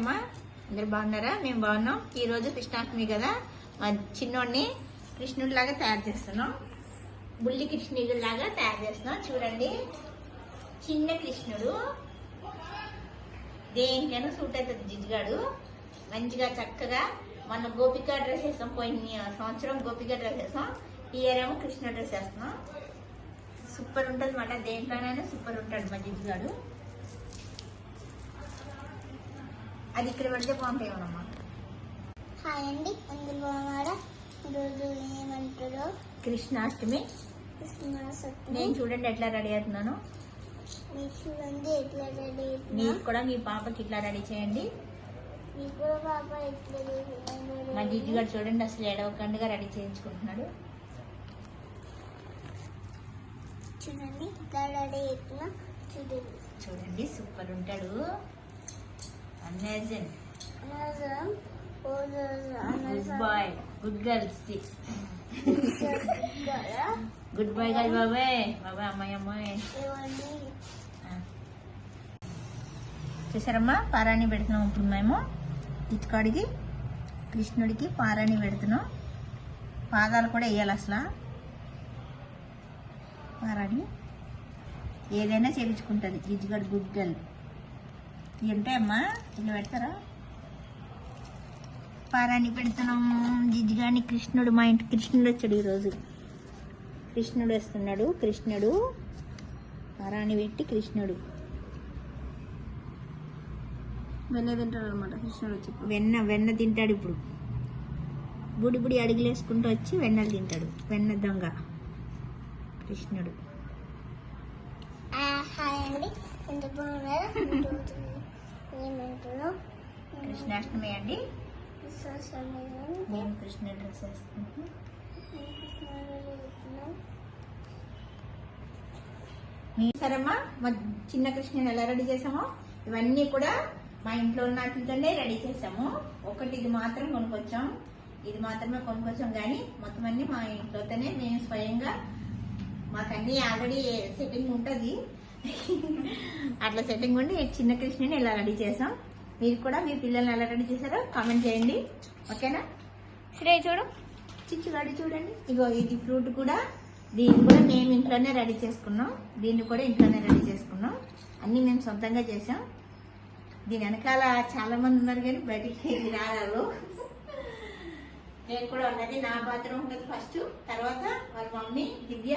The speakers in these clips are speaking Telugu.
అమ్మా? అందరు బాగున్నారా? మేము బాగున్నాం. ఈ రోజు కృష్ణాష్టమి కదా. మా చిన్నోడిని కృష్ణుడి లాగా తయారు చేస్తున్నాం. బుల్లి కృష్ణుడి లాగా తయారు చేస్తున్నాం. చూడండి. చిన్న కృష్ణుడు. దేనికైనా సూట్ అవుతుంది జిజ్గాడు. మంచిగా చక్కగా. మన గోపిక డ్రెస్ వేస్తాం పోయిన సంవత్సరం గోపిక డ్రెస్ వేస్తాం ఈ ఇయర్ ఏమో కృష్ణ డ్రెస్ వేస్తున్నాం. సూపర్ ఉంటుంది మాట దేంట్లోనైనా సూపర్ ఉంటాడు మా జిజ్గాడు. అది ఇక్కడ పెడితే బాగుంటాయేమోనమ్మా. హాయ్ అండి బాగున్నారా? ఈరోజు ఏమంటారో? కృష్ణాష్టమి. నేను చూడండి ఎట్లా రెడీ అవుతున్నాను. మీరు చూడండి ఎట్లా రెడీ మీరు కూడా మీ పాపకి ఇట్లా రెడీ చేయండి. మా జిజ్జు గారు చూడండి అసలు ఎడవకండుగా రెడీ చేయించుకుంటున్నాడు. చూడండి ఇట్లా రెడీ అవుతున్నా చూడండి. చూడండి సూపర్ ఉంటాడు. అమెజాన్ బాయ్ గుడ్ గర్ల్స్ కదా గుడ్ బాయ్ కాదు బాబాయ్ బాబాయ్ అమ్మాయి అమ్మాయి చూసారమ్మా? పారాణి పెడుతున్నాం ఇప్పుడు మేము. ఇటుకాడికి కృష్ణుడికి పారాణి పెడుతున్నాం. పాదాలు కూడా వేయాలి అసలు. పారాణి. ఏదైనా చేయించుకుంటుంది ఇటుగడు గుడ్ గర్ల్ ఇవి ఉంటాయమ్మా ఇలా పెడతారా పారాణి పెడుతున్నాం. జిజ్జిగాని కృష్ణుడు మా ఇంటి కృష్ణుడు వచ్చాడు ఈరోజు. కృష్ణుడు వస్తున్నాడు కృష్ణుడు. పారాణి పెట్టి కృష్ణుడు. వెన్న తింటారు అనమాట కృష్ణుడు వచ్చి. వెన్న వెన్న తింటాడు ఇప్పుడు. బుడి బుడి అడుగులు వేసుకుంటూ వచ్చి వెన్నలు తింటాడు. వెన్న దొంగ. కృష్ణుడు. హాయ్ అండి ఎంత బాగున్నారా ఈరోజు ఏమంటారో కృష్ణాష్టమి అండి? మేము కృష్ణ డ్రెస్ వేసుకుంటాం సరమ్మా మా చిన్న కృష్ణని ఎలా రెడీ చేసామో? ఇవన్నీ కూడా మా ఇంట్లో ఉన్న వాటితోనే రెడీ చేసాము. ఒకటి ఇది మాత్రం కొనుక్కొచ్చాం. ఇది మాత్రమే కొనుక్కొచ్చాం కానీ మొత్తం అన్ని మా ఇంట్లోతోనే మేము స్వయంగా మాకన్నీ ఆల్రెడీ సెట్టింగ్ ఉంటుంది. అట్లా సెట్టింగ్ ఉండి చిన్న కృష్ణని ఇలా రెడీ చేసాం? మీరు కూడా మీ పిల్లల్ని ఎలా రెడీ చేశారో కామెంట్ చేయండి. ఓకేనా? శ్రే చూడు. చిచ్చుగాడి చూడండి. ఇగో ఇది ఫ్రూట్ కూడా. దీన్ని కూడా మేము ఇంట్లోనే రెడీ చేసుకున్నాం. దీన్ని కూడా ఇంట్లోనే రెడీ చేసుకున్నాం. అన్నీ మేము సొంతంగా చేసాం దీని వెనకాల చాలా మంది ఉన్నారు కానీ బయటికి రారు నేను కూడా ఉన్నది నా పాత్ర ఉంటుంది ఫస్ట్. తర్వాత వాళ్ళ మమ్మీ దివ్య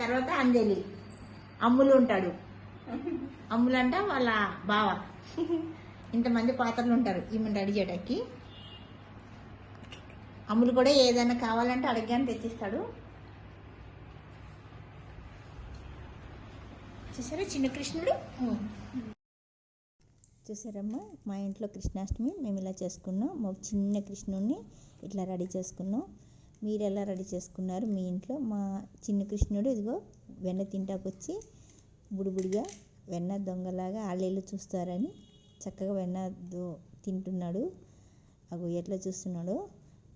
తర్వాత అంజలి. అమ్ములు ఉంటాడు. అమ్ములు అంట వాళ్ళ బావ. ఇంతమంది పాత్రలు ఉంటారు ఈమె రెడీ చేయడానికి అమ్ములు కూడా ఏదైనా కావాలంటే అడగగానే తెచ్చిస్తాడు. చూసారా చిన్న కృష్ణుడు? చూసారమ్మా మా ఇంట్లో కృష్ణాష్టమి మేము ఇలా చేసుకున్నాం. మా చిన్న కృష్ణుడిని ఇట్లా రెడీ చేసుకున్నాం. మీరు ఎలా రెడీ చేసుకున్నారు మీ ఇంట్లో? మా చిన్న కృష్ణుడు ఇదిగో వెన్న తింటాకొచ్చి బుడిబుడిగా వెన్న దొంగలాగా ఆళ్ళేళ్ళు చూస్తారని చక్కగా వెన్న దో- తింటున్నాడు. అగో ఎట్లా చూస్తున్నాడో?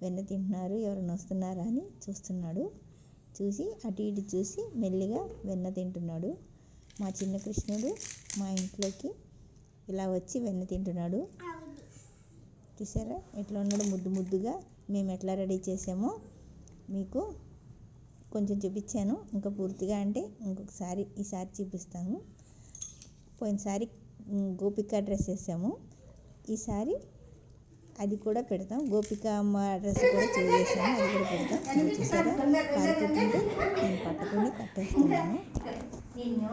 వెన్న తింటున్నారు ఎవరైనా వస్తున్నారా అని చూస్తున్నాడు. చూసి అటు ఇటు చూసి మెల్లిగా వెన్న తింటున్నాడు. మా చిన్న కృష్ణుడు మా ఇంట్లోకి ఇలా వచ్చి వెన్న తింటున్నాడు. చూసారా? ఎట్లా ఉన్నాడు? ముద్దు ముద్దుగా మేము ఎట్లా రెడీ చేసామో మీకు కొంచెం చూపించాను. ఇంకా పూర్తిగా అంటే ఇంకొకసారి ఈసారి చూపిస్తాను. పోయినసారి గోపిక డ్రెస్ వేసాము. ఈసారి అది కూడా పెడతాం. గోపిక అమ్మ డ్రెస్ కూడా చేసాము. అది కూడా పెడతాం. చూసారా? పారిపోతుంటే నేను పట్టుకొని కట్టేస్తున్నాను. నిన్ను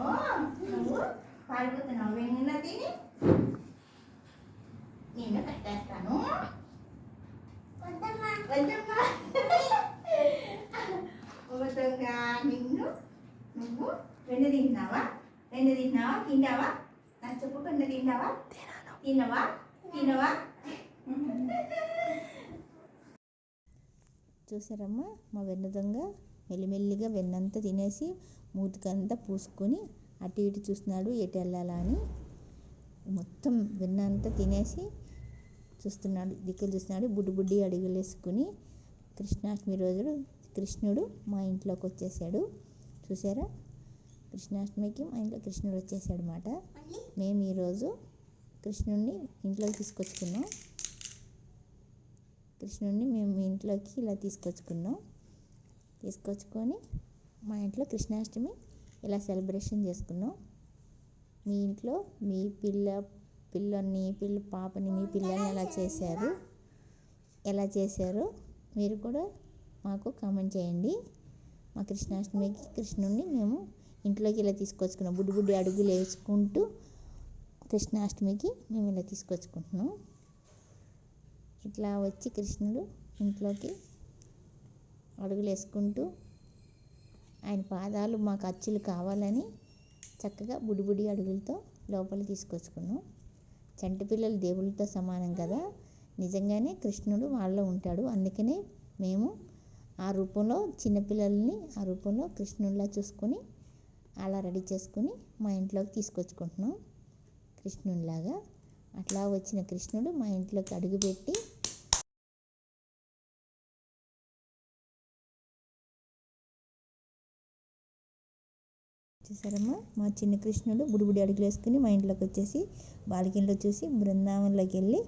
కట్టేస్తాను. నిన్ను నువ్వు వెన్న తింటున్నావా? తింటావా? నాకు చెప్పు వెన్న తింటావా తినవా తినవా చూసారమ్మా మా వెన్న దొంగ మెల్లిమెల్లిగా వెన్నంతా తినేసి మూతికంతా పూసుకొని అటు ఇటు చూస్తున్నాడు ఎటు వెళ్ళాలా అని. మొత్తం వెన్న అంతా తినేసి చూస్తున్నాడు దిక్కులు చూస్తున్నాడు బుడ్డి బుడ్డి అడుగులు వేసుకుని కృష్ణాష్టమి రోజు కృష్ణుడు మా ఇంట్లోకి వచ్చేసాడు. చూసారా? కృష్ణాష్టమికి మా ఇంట్లో కృష్ణుడు వచ్చేసాడు అనమాట మేము ఈరోజు కృష్ణుడిని ఇంట్లోకి తీసుకొచ్చుకున్నాం. కృష్ణుడిని మేము మీ ఇంట్లోకి ఇలా తీసుకొచ్చుకున్నాం. తీసుకొచ్చుకొని మా ఇంట్లో కృష్ణాష్టమి ఇలా సెలబ్రేషన్ చేసుకున్నాం. మీ ఇంట్లో మీ పిల్ల పిల్లల్ని పిల్ల పాపని మీ పిల్లల్ని ఎలా చేశారు ఎలా చేశారో మీరు కూడా మాకు కామెంట్ చేయండి. మా కృష్ణాష్టమికి కృష్ణుడిని మేము ఇంట్లోకి ఇలా తీసుకొచ్చుకున్నాం. బుడ్డి బుడ్డి అడుగులు వేసుకుంటూ కృష్ణాష్టమికి మేము ఇలా తీసుకొచ్చుకుంటున్నాం. ఇట్లా వచ్చి కృష్ణుడు ఇంట్లోకి అడుగులు వేసుకుంటూ ఆయన పాదాలు మాకు అచ్చులు కావాలని చక్కగా బుడిబుడి అడుగులతో లోపల తీసుకొచ్చుకున్నాం. చంటి పిల్లలు దేవుళ్ళతో సమానం కదా. నిజంగానే కృష్ణుడు వాళ్ళలో ఉంటాడు. అందుకనే మేము ఆ రూపంలో చిన్నపిల్లల్ని ఆ రూపంలో కృష్ణుడిలా చూసుకొని అలా రెడీ చేసుకుని మా ఇంట్లోకి తీసుకొచ్చుకుంటున్నాం. కృష్ణుడిలాగా అట్లా వచ్చిన కృష్ణుడు మా ఇంట్లోకి అడుగుపెట్టి చూసారమ్మా? మా చిన్న కృష్ణుడు బుడిబుడి అడుగులు వేసుకుని మా ఇంట్లోకి వచ్చేసి బాలికల్లో చూసి బృందావనంలోకి వెళ్ళి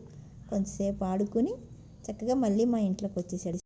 కొంతసేపు ఆడుకొని చక్కగా మళ్ళీ మా ఇంట్లోకి వచ్చేసాడు.